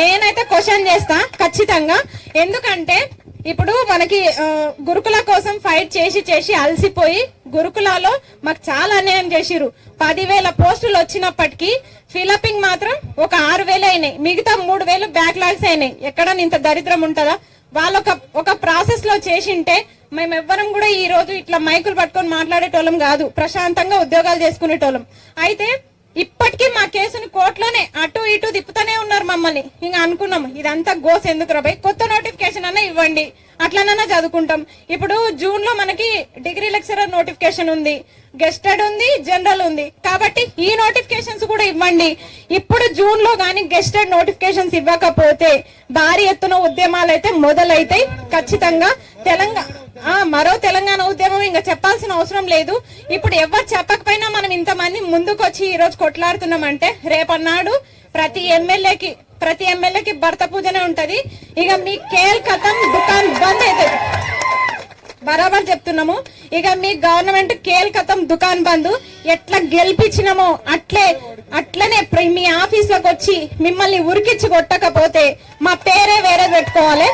నేనైతే క్వశ్చన్ చేస్తా ఖచ్చితంగా. ఎందుకంటే ఇప్పుడు మనకి గురుకుల కోసం ఫైట్ చేసి చేసి అలసిపోయి గురుకులాలో మాకు చాలా అన్యాయం చేసిరు పదివేల పోస్టులు వచ్చినప్పటికీ ఫిలపింగ్ మాత్రం ఒక ఆరు వేలు అయినాయి. మిగతా మూడు వేలు బ్యాక్లాగ్స్ అయినాయి. ఎక్కడ ఇంత దరిద్రం ఉంటుందా? వాళ్ళు ఒక ఒక ప్రాసెస్లో చేసింటే మేము ఎవ్వరం కూడా ఈ రోజు ఇట్లా మైకులు పట్టుకొని మాట్లాడేటోళ్ళం కాదు. ప్రశాంతంగా ఉద్యోగాలు చేసుకునేటోళ్ళం. అయితే ఇటు తిప్పుతూనే ఉన్నారు మమ్మల్ని. ఇంకా అనుకున్నాం ఇదంతా గోస్ ఎందుకు రాబాయి కొత్త నోటిఫికేషన్ అన్న ఇవ్వండి. అట్లనన్నా చదువుకుంటాం. ఇప్పుడు జూన్లో మనకి డిగ్రీ లెక్చరర్ నోటిఫికేషన్ ఉంది. గెస్టెడ్ ఉంది జనరల్ ఉంది. కాబట్టి ఈ నోటిఫికేషన్స్ కూడా ఇవ్వండి. ఇప్పుడు జూన్లో గానీ గెస్టెడ్ నోటిఫికేషన్స్ ఇవ్వకపోతే భారీ ఎత్తున ఉద్యమాలు అయితే మొదలైతాయి. ఖచ్చితంగా తెలంగాణ ఆ మరో తెలంగాణ ఉద్యమం ఇంకా చెప్పాల్సిన అవసరం లేదు. ఇప్పుడు ఎవరు చెప్పకపోయినా మనం ఇంతమంది ముందుకు వచ్చి ఈ రోజు కొట్లాడుతున్నామంటే రేపన్నాడు ప్రతి ఎమ్మెల్యేకి ప్రతి ఎమ్మెల్యేకి భర్త పూజనే ఉంటది. ఇక మీ కేల్ కథం దుకాన్ బంద్ అవుతుంది బరాబర్ చెప్తున్నాము. ఇక మీ గవర్నమెంట్ కేల్ కథం దుకాన్ బంద్. ఎట్లా గెలిపించినామో అట్లే అట్లనే మీ ఆఫీస్లోకి వచ్చి మిమ్మల్ని ఉరికిచ్చి కొట్టకపోతే మా పేరే వేరే పెట్టుకోవాలి.